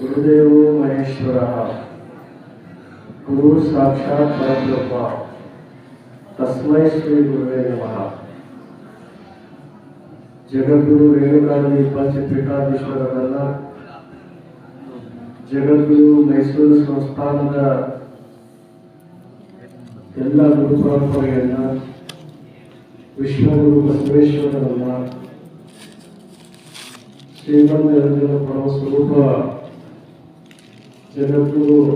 ಗುರುದೇವೋ ಮಹೇಶ್ವರ ಗುರು ಸಾಕ್ಷಾತ್ ಪರಬ್ರಹ್ಮ ತಸ್ಮೈ ಶ್ರೀ ಗುರುವೇ ನಮಃ ಜಗದ್ಗುರು ರೇಣುಕಾದಿ ಪಂಚಪೀಠಾಧೀಶ್ವರರನ್ನ ಜಗದ್ಗುರು ಮೈಸೂರು ಸಂಸ್ಥಾನದ ಎಲ್ಲ ಗುರು ಪರಂಪರೆಯನ್ನ ವಿಶ್ವಗುರು ಬಸವೇಶ್ವರರನ್ನ ಶ್ರೀಮಂತ ಪರಮ ಸ್ವರೂಪ ಜಗದ್ಗುರು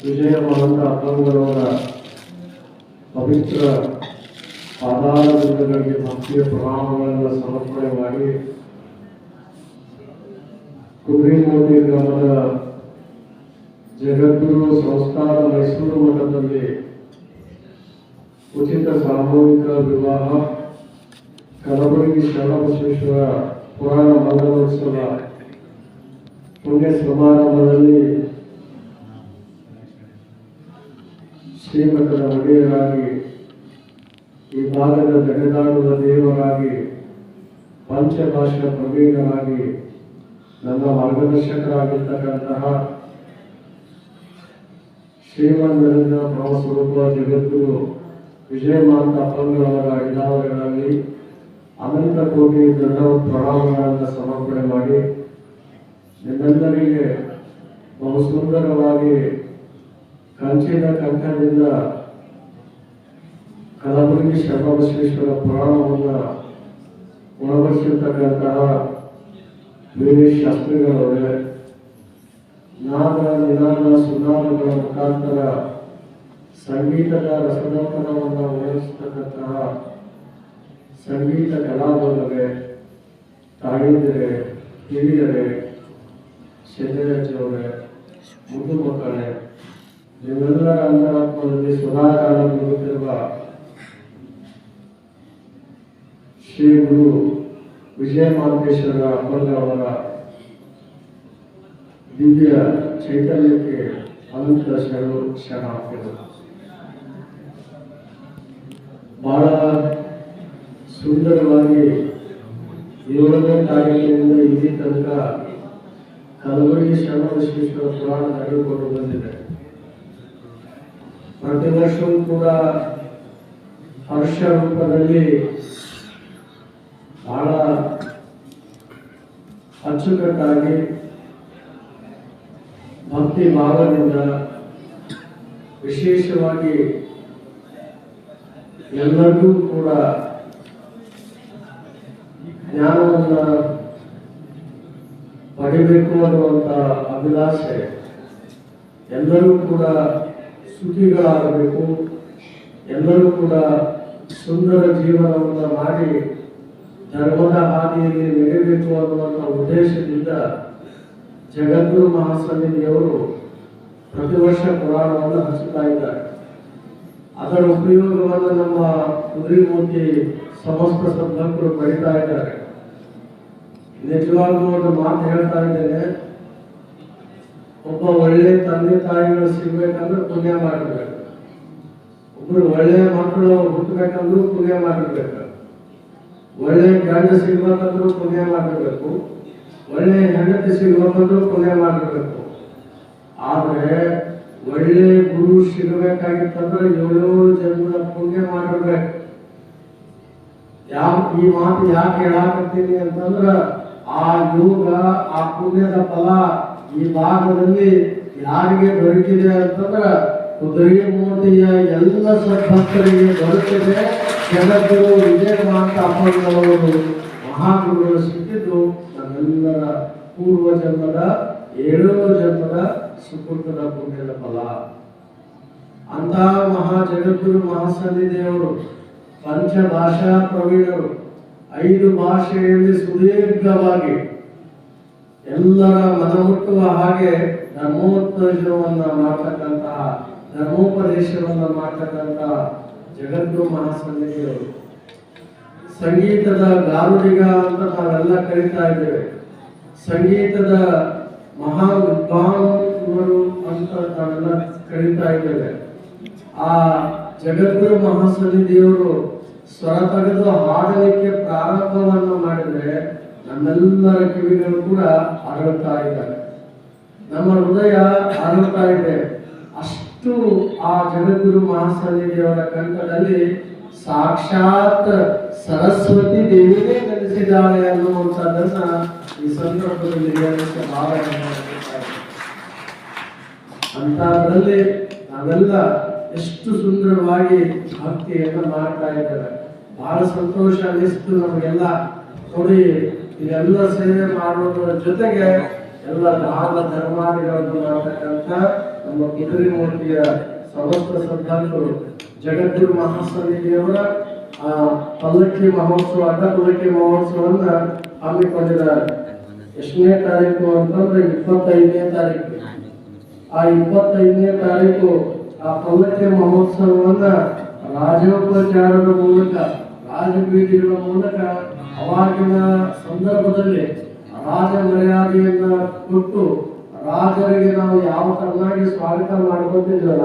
ವಿಜಯ ಮಹಂತ ಅಪ್ಪಂಗಳವರ ಪವಿತ್ರ ಪಾದಾರಗಳಿಗೆ ಭಕ್ತಿಯ ಪ್ರಣಾಮಗಳನ್ನು ಸಮರ್ಪಣೆ ಮಾಡಿ ಕುದುರೆಮೋದಿ ಗ್ರಾಮದ ಜಗದ್ಗುರು ಸಂಸ್ಥಾನ ಮೈಸೂರು ಮಠದಲ್ಲಿ ಉಚಿತ ಸಾಮೂಹಿಕ ವಿವಾಹ ಕಲಬುರಗಿ ಶರಣಬಸವೇಶ್ವರ ಪುರಾಣ ಮಂಗಲೋತ್ಸವ ಪುಣ್ಯ ಸಮಾರಂಭದಲ್ಲಿ ಶ್ರೀಮಠದ ಒಡೆಯರಾಗಿ ಈ ಭಾಗದ ಜನದಾಡುವ ದೇವರಾಗಿ ಪಂಚಭಾಷಾ ಪ್ರವೀಣರಾಗಿ, ನನ್ನ ಮಾರ್ಗದರ್ಶಕರಾಗಿರ್ತಕ್ಕಂತಹ ಶ್ರೀಮಂತರಿಂದ ಸ್ವರೂಪ ಜಗದ್ಗುರು ವಿಜಯಮಾಂತ ಅಪ್ಪಂಗಳವರ ಇಲಾವಗಳಲ್ಲಿ ಅನಂತ ಕೋಟಿ ದೊಡ್ಡ ಪ್ರಣಾಮಗಳನ್ನು ಸಮರ್ಪಣೆ ಮಾಡಿ ನಿಮ್ಮೆಲ್ಲರಿಗೆ ಬಹು ಸುಂದರವಾಗಿ ಕಂಚಿನ ಕಂಠದಿಂದ ಕಲಬುರಗಿ ಶರಣಬಸವೇಶ್ವರ ಪುರಾಣವನ್ನು ಉಣಬರಿಸಿರ್ತಕ್ಕಂತಹ ವೀರೇಶ್ ಶಾಸ್ತ್ರಿಗಳವರೇ ನಾದ ನಿಧಾನ ಸುಧಾರಣಗಳ ಮುಖಾಂತರ ಸಂಗೀತದ ರಸದೌತಣವನ್ನು ಉಣಗಿಸ್ತಕ್ಕಂತಹ ಸಂಗೀತ ಕಲಾವಿದರೇ ತಾಳಿದರೆ ಹಿರಿಯರೇ ಶೆಜರಚವರೇ ಮುದ್ದು ಮಕ್ಕಳೇ ನಿಮ್ಮೆಲ್ಲರ ಅಂತರಾತ್ಮದಲ್ಲಿ ಬರುತ್ತಿರುವ ಶ್ರೀ ಗುರು ವಿಜಯ ಮಾಂತೇಶ್ವರ ಅವರ ದಿವ್ಯ ಚೈತನ್ಯಕ್ಕೆ ಅನಂತ ಶರಣು ಶರಣಾರ್ಥಿಗಳು ಬಹಳ ಸುಂದರವಾಗಿ ಏಳನೇ ತಾರೀಕಿನಿಂದ ಇಲ್ಲಿ ತನಕ ಕಲಬುರಗಿ ಶರಣಬಸವೇಶ್ವರ ಪುರಾಣ ನಡೆದುಕೊಂಡು ಬಂದಿದೆ. ಪ್ರತಿ ವರ್ಷವೂ ಕೂಡ ಹರ್ಷ ರೂಪದಲ್ಲಿ ಬಹಳ ಅಚ್ಚುಕಟ್ಟಾಗಿ ಭಕ್ತಿ ಭಾವದಿಂದ ವಿಶೇಷವಾಗಿ ಎಲ್ಲರಿಗೂ ಕೂಡ ಜ್ಞಾನವನ್ನ ಪಡಿಬೇಕು ಅನ್ನುವಂಥ ಅಭಿಲಾಷೆ. ಎಲ್ಲರೂ ಕೂಡ ಸುಖಿಗಳಾಗಬೇಕು. ಎಲ್ಲರೂ ಕೂಡ ಸುಂದರ ಜೀವನವನ್ನು ಮಾಡಿ ಧರ್ಮದ ಹಾದಿಯಲ್ಲಿ ನಡೆಯಬೇಕು ಅನ್ನುವಂಥ ಉದ್ದೇಶದಿಂದ ಜಗದ್ಗುರು ಮಹಾಸ್ವಾಮಿಯವರು ಪ್ರತಿ ವರ್ಷ ಪುರಾಣವನ್ನು ಹಚ್ಚುತ್ತಾ ಇದ್ದಾರೆ. ಅದರ ಉಪಯೋಗವನ್ನು ನಮ್ಮ ಕುದುರೆಮೂರ್ತಿ ಸಮಸ್ತ ಸದ್ಭಕ್ತರು ಪಡಿತಾ ಇದ್ದಾರೆ. ನಿಜವಾಗ್ಲೂ ಒಂದು ಮಾತು ಹೇಳ್ತಾ ಇದ್ದೇನೆ, ಒಬ್ಬ ಒಳ್ಳೆ ತಂದೆ ತಾಯಿಗಳು ಸಿಗ್ಬೇಕಂದ್ರೆ ಪುಣ್ಯ ಮಾಡಿರ್ಬೇಕು. ಒಬ್ರು ಒಳ್ಳೆಯ ಮಕ್ಕಳು ಹುಟ್ಟಬೇಕಂದ್ರೂ ಪುಣ್ಯ ಮಾಡಿರ್ಬೇಕು. ಒಳ್ಳೆಯ ಗಂಡ ಸಿಗ್ಬೇಕಂದ್ರೂ ಪುಣ್ಯ ಮಾಡಿರ್ಬೇಕು. ಒಳ್ಳೆ ಹೆಂಡತಿ ಸಿಗ್ಬೇಕಂದ್ರೂ ಪುಣ್ಯ ಮಾಡಿರ್ಬೇಕು. ಆದರೆ ಒಳ್ಳೆ ಗುರು ಸಿಗಬೇಕಾಗಿತ್ತಂದ್ರೆ ಏಳೇಳು ಜನ್ಮದ ಪುಣ್ಯ ಮಾಡಿರ್ಬೇಕು. ಯಾವ, ಈ ಮಾತು ಯಾಕೆ ಹೇಳಾಕತ್ತೀನಿ ಅಂತಂದ್ರ ಆ ಯೋಗ, ಆ ಪುಣ್ಯದ ಫಲ ಈ ಭಾಗದಲ್ಲಿ ಯಾರಿಗೆ ದೊರಕಿದೆ ಅಂತಂದ್ರ ಕುದುರೆ ಮೂರ್ತಿಯ ಎಲ್ಲ ಸದ್ಭಕ್ತರಿಗೆ ದೊರಕಿದೆ. ಜಗದ್ಗುರು ವಿಜಯಕಾಂತ ಮಾತ ಅಪ್ಪನವರು ಮಹಾಗುರುಗಳು ಸಿಕ್ಕಿದ್ದು ನಮ್ಮೆಲ್ಲರ ಪೂರ್ವ ಜನ್ಮದ ಏಳೋ ಜನ್ಮದ ಸುಕೃತದ ಪುಣ್ಯದ ಫಲ. ಅಂತ ಮಹಾ ಜಗದ್ಗುರು ದೇವರು ಪಂಚಭಾಷಾ ಪ್ರವೀಣರು ಐದು ಭಾಷೆಯಲ್ಲಿ ಸುದೀರ್ಘವಾಗಿ ಎಲ್ಲರ ಮನಮುಟ್ಟುವ ಹಾಗೆ ಧರ್ಮೋತ್ತೇಜವನ್ನ ಮಾಡ್ತಕ್ಕಂತಹ, ಧರ್ಮೋಪದೇಶವನ್ನು ಮಾಡ್ತಕ್ಕಂತಹ ಜಗದ್ಗುರು ಮಹಾಸನ್ನಿಧಿಯವರು ಸಂಗೀತದ ಗಾರುಡಿಗ ಅಂತ ನಾವೆಲ್ಲ ಕರೀತಾ ಇದ್ದೇವೆ. ಸಂಗೀತದ ಮಹಾ ವಿದ್ವಾಂಸರು ಅಂತ ನಾವೆಲ್ಲ ಕರೀತಾ ಇದ್ದೇವೆ. ಆ ಜಗದ್ಗುರು ಮಹಾಸನ್ನಿಧಿಯವರು ಸ್ವರ ತೆಗೆದು ಹಾಡಲಿಕ್ಕೆ ಪ್ರಾರಂಭವನ್ನು ಮಾಡಿದ್ರೆ ನಮ್ಮೆಲ್ಲರ ಕಿವಿಗಳು ಕೂಡ ಅರಳುತ್ತಾ ಇದ್ದಾರೆ ನಮ್ಮ ಹೃದಯ ಅರಳುತ್ತಾ ಇದೆ. ಅಷ್ಟು ಆ ಜಗದ್ಗುರು ಮಹಾಸನ್ನಿಧಿಯವರ ಕಂಠದಲ್ಲಿ ಸಾಕ್ಷಾತ್ ಸರಸ್ವತಿ ದೇವಿಯೇ ನೆಲೆಸಿದ್ದಾಳೆ ಅನ್ನುವಂಥದ್ದನ್ನ ಈ ಸಂದರ್ಭದಲ್ಲಿ ಹೇಳಲಿಕ್ಕೆ ಬಹಳ ಅಂತ ನಾವೆಲ್ಲ ಎಷ್ಟು ಸುಂದರವಾಗಿ ಭಕ್ತಿಯನ್ನ ಮಾಡ್ತಾ ಇದ್ದಾರೆ. ಬಹಳ ಸಂತೋಷ ಅನಿಸ್ತು ನಮಗೆಲ್ಲ. ನೋಡಿ, ಇದೆಲ್ಲ ಸೇವೆ ಮಾಡುವುದರ ಜೊತೆಗೆ ಎಲ್ಲ ದಾನ ಧರ್ಮಾದಿಗಳನ್ನು ಮಾಡತಕ್ಕಂತ ನಮ್ಮ ಕುದುರೆ ಮೂರ್ತಿಯ ಸಮಸ್ತ ಶ್ರದ್ಧಾಂತರು ಜಗದ್ಗುರು ಮಹಾಸ್ವಾಮಿಯವರ ಆ, ಪಲ್ಲಕ್ಕಿ ಮಹೋತ್ಸವ, ಅಡ್ಡ ಪಲ್ಲಕ್ಕಿ ಮಹೋತ್ಸವವನ್ನ ಹಮ್ಮಿಕೊಂಡಿದ್ದಾರೆ. ಎಷ್ಟನೇ ತಾರೀಕು ಅಂತಂದ್ರೆ ಇಪ್ಪತ್ತೈದನೇ ತಾರೀಕು. ಆ ಇಪ್ಪತ್ತೈದನೇ ತಾರೀಕು ಆ ಪಲ್ಲಕ್ಕಿ ಮಹೋತ್ಸವವನ್ನ ರಾಜೋಪಚಾರದ ಮೂಲಕ, ರಾಜಬೀದಿಗಳ ಮೂಲಕ ಅವಾಗಿನ ಸಂದರ್ಭದಲ್ಲಿ ರಾಜ ಮರ್ಯಾದೆಯನ್ನ ಕೊಟ್ಟು ರಾಜರಿಗೆ ನಾವು ಯಾವ ತರನಾಗಿ ಸ್ವಾಗತ ಮಾಡ್ಕೊತಿದ್ವಲ್ಲ,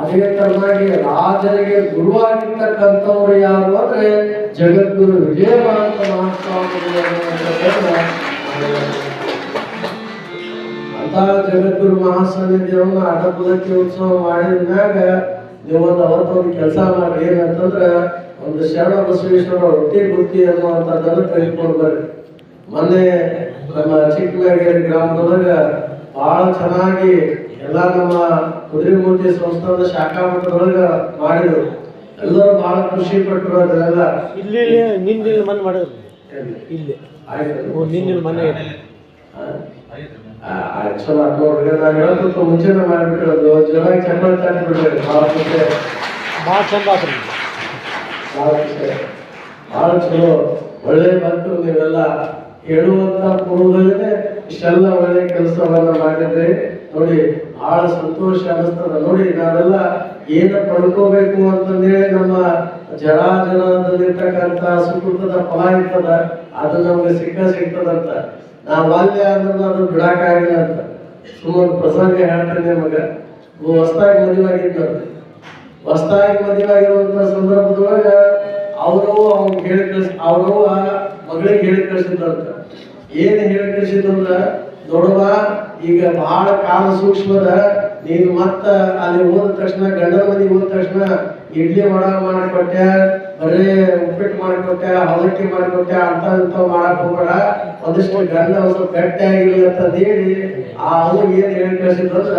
ಅದೇ ತರನಾಗಿ ರಾಜರಿಗೆ ಗುರುವಾಗಿರ್ತಕ್ಕಂಥವ್ರು ಯಾರು ಅಂದ್ರೆ ಜಗದ್ಗುರು ವಿಜಯಭಾರತ ಮಹಾಸ್ವಾಮಿಗಳು ಅನ್ನುವಂಥದ್ದನ್ನ ಅಂತ ಜಗದ್ಗುರು ಮಹಾಸನ್ನಿಧಿಯವನ್ನ ಅಡ್ಡಪುಲಕ್ಕೆ ಉತ್ಸವ ಮಾಡಿದ ಮ್ಯಾಗ ನೀವು ಒಂದು ಅವತ್ತೊಂದು ಕೆಲಸ ಮಾಡಿ ಏನಂತಂದ್ರೆ ಒಂದು ಶರಣ ಬಸವೇಶ್ವರ ರೊಟ್ಟಿ ಬುತ್ತಿ ಅನ್ನುವಂಥದ್ದನ್ನು ತೆಗೆದುಕೊಂಡು ಬರ್ರಿ. ಮೊನ್ನೆ ನಮ್ಮ ಚಿಕ್ಕಮಗಳೂರು ಗ್ರಾಮದೊಳಗ ಬಹಳ ಚೆನ್ನಾಗಿ ಎಲ್ಲ ನಮ್ಮ ಕುದುರೆಮೂರ್ತಿ ಸಂಸ್ಥಾನದ ಶಾಖಾ ಮಠದೊಳಗ ಮಾಡಿದ್ರು. ಎಲ್ಲರೂ ಬಹಳ ಖುಷಿ ಪಟ್ಟರು ಅದನ್ನೆಲ್ಲ ಇಲ್ಲಿ ನಿನ್ನ ಮನೆ ಮಾಡಿದ್ರು. ಇಲ್ಲಿ. ಆಯ್ತು. ನಿನ್ನ ಮನೆ. ಚಲೋ ನೋಡ್ರಿ ನಾನು ಹೇಳೋದಕ್ಕೂ ಮುಂಚೆನೆ ಮಾಡಿಬಿಟ್ಟಿರೋದು ಜನ ಚೆನ್ನಾಗಿ ತಟ್ಟಿಬಿಡ್ರಿ ಭಾಳ ಖುಷಿ ಭಾಳ ಚಂದ ಭಾಳ ಖುಷಿ ಭಾಳ ಚಲೋ. ಒಳ್ಳೆ ಬಂತು ನೀವೆಲ್ಲ. ಹೇಳುವಂತ ಪೂರ್ವದಲ್ಲೇ ಇಷ್ಟೆಲ್ಲ ಒಳ್ಳೆ ಕೆಲಸವನ್ನ ಮಾಡಿದ್ರಿ. ನೋಡಿ ಬಹಳ ಸಂತೋಷ ಅನಿಸ್ತದ ನೋಡಿ ನಾವೆಲ್ಲ ಏನ ಪಡ್ಕೋಬೇಕು ಅಂತಂದೇಳಿ ನಮ್ಮ ಜನ ಜನದಲ್ಲಿರ್ತಕ್ಕಂಥ ಸುಕೃತದ ಫಲ ಇರ್ತದ ಅದು ನಮ್ಗೆ ಸಿಕ್ಕ ಸಿಗ್ತದಂತ. ನಾವು ಬಾಲ್ಯ ಅಂದ್ರೆ ಅದು ಬಿಡಕ್ಕಾಗಿಲ್ಲ ಅಂತ. ಸುಮ್ಮನೆ ಪ್ರಸಂಗ ಹೇಳ್ತಾನೆ ಮಗ. ಹೊಸ್ದಾಗಿ ಮದುವೆ ಅಂತ. ಹೊಸ್ದಾಗಿ ಮದುವೆ ಆಗಿರುವಂತ ಸಂದರ್ಭದೊಳಗ ಅವರು ಅವ್ನಿಗೆ ಹೇಳಿ ಕಳ್ಸಿ ಅವರು ಮಗಳಿಗೆ ಹೇಳಿ ಕಳಿಸಿದ್ರಂತ ಏನ್ ಹೇಳಿ ಕಳ್ಸಿದ್ರಂದ್ರ ನೋಡುವ, ಈಗ ಬಹಳ ಕಾಲ ಸೂಕ್ಷ್ಮದ, ನೀನು ಮತ್ತ ಅಲ್ಲಿ ಹೋದ ತಕ್ಷಣ, ಗಂಡನ ಮನೆಗೆ ಹೋದ ತಕ್ಷಣ ಇಡ್ಲಿ ವಡ ಮಾಡಿಕೊಟ್ಟೆ, ಬರೀ ಉಪ್ಪಿಟ್ಟು ಮಾಡಿಕೊಟ್ಟೆ, ಅವಲಕ್ಕಿ ಮಾಡಿಕೊಟ್ಟೆ, ಅಂತ ಇಂಥ ಮಾಡಕ್ ಹೋಗ್ಬೇಡ. ಒಂದಿಷ್ಟು ಗಂಡ ಒಂದು ಗಟ್ಟಿಯಾಗಿಲ್ಲ ಅಂತ ಹೇಳಿ ಆ ಅವ್ರಿಗೆ ಏನ್ ಹೇಳಿ ಕಳ್ಸಿದ್ರಂದ್ರ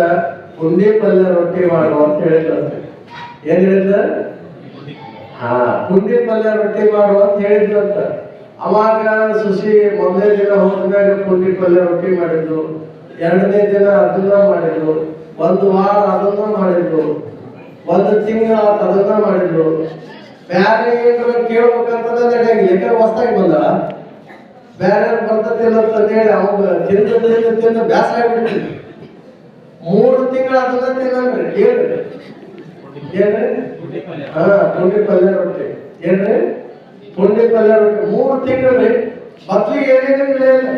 ಪುಂಡಿ ಪಲ್ಯ ರೊಟ್ಟಿ ಮಾಡು ಅಂತ ಹೇಳಿ ಕಳ್ಸಿದ್ರು ಏನ್ ಹೇಳಿದ್ರ? ಹಾ, ಪುಂಡಿ ಪಲ್ಯ ರೊಟ್ಟಿ ಮಾಡು ಅಂತ ಹೇಳಿದ್ರಂತ ಅವಾಗ ಸುಸಿ ಮೊದಲನೇ ದಿನ ಹೋದ್ಮ್ಯಾಗ ಪುಂಡಿ ಪಲ್ಯ ರೊಟ್ಟಿ ಮಾಡಿದ್ರು ಎರಡನೇ ದಿನ ಅದನ್ನ ಮಾಡಿದ್ರು ಒಂದು ವಾರ ಅದನ್ನ ಮಾಡಿದ್ರು ಒಂದು ತಿಂಗಳ ತದನ ಮಾಡಿದ್ರು. ಬ್ಯಾರೆ ಏನಾರ ಕೇಳ್ಬೇಕಂತಂದ್ರೆ ನಡೆಯಂಗಿಲ್ಲ ಯಾಕಂದ್ರೆ ಹೊಸ್ದಾಗಿ ಬಂದ ಬ್ಯಾರೆ ಬರ್ತತಿಲ್ಲ ಅಂತ ಹೇಳಿ ಅವಾಗ ತಿಂದ ತಿಂದ ಬ್ಯಾಸರ ಆಗ್ಬಿಡ್ತಿದ್ವಿ ಮೂರು ತಿಂಗಳ ಅದನ್ನ ತಿನ್ನಂಗ್ರಿ ಹೇಳ್ರಿ ಏನ್ರಿ? ಹಾ, ಪುಂಡಿ ಪಲ್ಯ ರೊಟ್ಟಿ. ಏನ್ರಿ? ಪುಂಡಿ ಪಲ್ಯ ರೊಟ್ಟಿ. ಮೂರು ತಿಂಗಳ್ರಿ ಮೊದ್ಲಿಗೆ ಏನೇನಿಲ್ಲ ಇಲ್ಲ.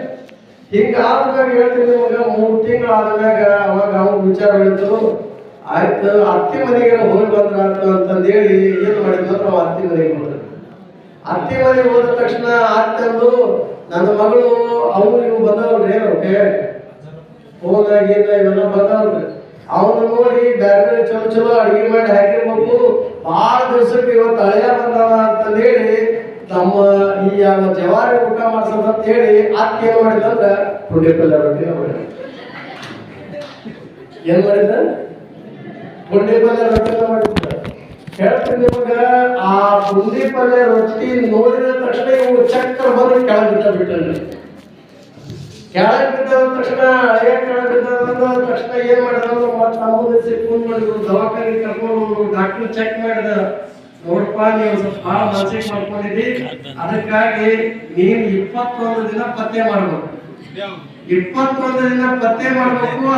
ಹಿಂಗ ಆದ್ಮ್ಯಾಗ ಹೇಳ್ತೀನಿ ನಿಮ್ಗೆ, ಮೂರು ತಿಂಗಳ ಆದ್ಮ್ಯಾಗ ಅವಾಗ ಅವ್ನ ವಿಚಾರ ಹೇಳಿದ್ರು ಆಯ್ತು, ಅತ್ತಿ ಮನೆಗೆ ಹೋಗಿ ಬಂದ್ರ ಅಂತಂದೇಳಿ ಏನು ಮಾಡಿದ್ವಿ ಅಂದ್ರೆ ಅವ ಅತ್ತಿ ಮನೆಗೆ ಹೋದ್ರು ಅತ್ತಿ ಮನೆಗೆ ಹೋದ ತಕ್ಷಣ ಅತ್ತಂದು ನನ್ನ ಮಗಳು ಅವ್ರು ಇವು ಬಂದವ್ರಿ ಫೋನ್ ಏನ ಇವೆಲ್ಲ ಬಂದವ್ರಿ ಅವನು ನೋಡಿ ಬ್ಯಾರೆ ಚಲೋ ಚಲೋ ಅಡಿಗೆ ಮಾಡಿ ಹಾಕಿರ್ಬೇಕು. ಭಾಳ ದಿವಸಕ್ಕೆ ಇವತ್ತು ಅಳೆಯ ಬಂದವ ಅಂತಂದೇಳಿ, ತಮ್ಮ ಈ ಯಾವ ಜವಾರಿ ಊಟ ಅಂತ ಹೇಳಿ ಅತ್ತೆ ಏನ್ ಮಾಡಿದಂದ್ರ ಪುಂಡಿ ಪಲ್ಯ ರೊಟ್ಟಿ. ಏನ್ ಮಾಡಿದ ಪುಂಡಿ ಪಲ್ಯ ರೊಟ್ಟಿ ಮಾಡಿದ ಹೇಳ್ತೀನಿ ನಿಮಗ, ಆ ಪುಂಡಿ ಪಲ್ಯ ರೊಟ್ಟಿ ನೋಡಿದ ತಕ್ಷಣ ಇವು ಚಕ್ರ ಬಂದು ಕೆಳಗೆ ಬಿಟ್ಟ ಬಿಟ್ಟಲ್ರಿ. ಕೆಳಗೆ ಬಿದ್ದ ತಕ್ಷಣ, ಹಳೆಯ ಕೆಳಗೆ ಬಿದ್ದ ತಕ್ಷಣ ಏನ್ ಮಾಡಿದ್ರು ಮತ್ತೆ ನಮ್ಮದು ಸಿಕ್ಕೊಂಡು ಮಾಡಿದ್ರು ದವಾಖಾನೆ ಕರ್ಕೊಂಡು ಡಾಕ್ಟರ್ ಚೆಕ್ ಮಾಡಿದ ನೋಡಪ್ಪ, ನೀವು ಸ್ವಲ್ಪ ಭಾಳ ಮಾನಸಿಕ ಮಾಡ್ಕೊಂಡಿದ್ದಿ. ಅದಕ್ಕಾಗಿ ನೀನು ಇಪ್ಪತ್ತೊಂದು ದಿನ ಪತ್ತೆ ಮಾಡಬೇಕು. ಇಪ್ಪತ್ತೊಂದು ದಿನ ಪತ್ತೆ ಮಾಡ್ಬೇಕು